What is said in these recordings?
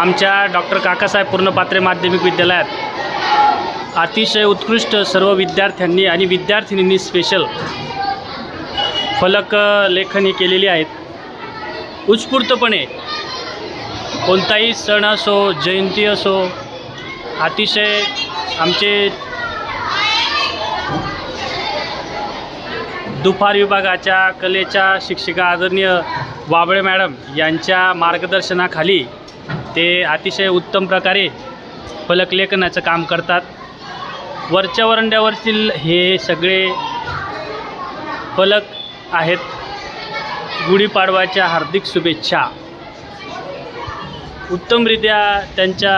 आमच्या डॉक्टर काकासाहेब पूर्णपात्रे माध्यमिक विद्यालयात अतिशय उत्कृष्ट सर्व विद्यार्थ्यांनी आणि विद्यार्थिनींनी स्पेशल फलक लेखनी केलेली आहेत. उत्स्फूर्तपणे कोणताही सण असो जयंती असो अतिशय आमचे दुपार विभागाच्या कलेच्या शिक्षिका आदरणीय वाबळे मॅडम यांच्या मार्गदर्शनाखाली ते अतिशय उत्तम प्रकारे फलकलेखनाचं काम करतात. वरच्या वरंड्यावरतील हे सगळे फलक आहेत. गुढीपाडवाच्या हार्दिक शुभेच्छा. उत्तमरित्या त्यांच्या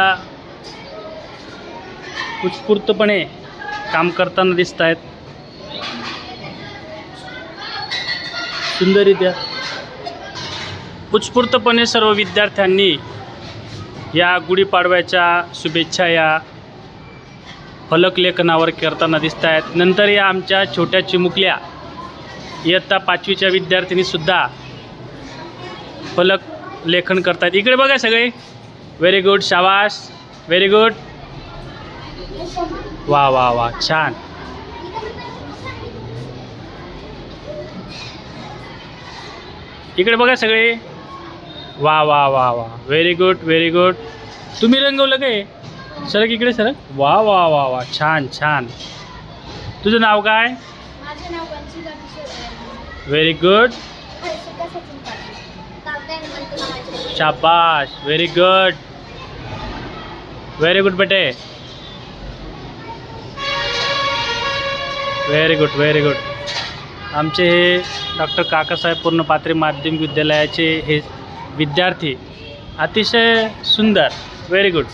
उत्स्फूर्तपणे काम करताना दिसत आहेत सुंदररित्या. उत्स्फूर्तपणे सर्व विद्यार्थ्यांनी या गुढीपाडव्याच्या शुभेच्छा या फलकलेखनावर करताना दिसत आहेत नंतर या आमच्या छोट्या चिमुकल्या इयत्ता पाचवीच्या विद्यार्थिनीसुद्धा फलक लेखन करतात इकडे बघा सगळे. व्हेरी गुड शाबास. व्हेरी गुड वा वा वा छान. इकडे बघा सगळे. वा वा वा वा. व्हेरी गुड व्हेरी गुड तुम्ही रंगवलं काय सरक इकडे सरक. वा वा वा वा. छान छान. तुझं नाव काय. Very good. शाबाश व्हेरी गुड व्हेरी गुड बेटे. व्हेरी गुड व्हेरी गुड आमचे हे डॉक्टर काकासाहेब पूर्णपात्रे माध्यमिक विद्यालयाचे हे विद्यार्थी. अतिशय सुंदर. Very good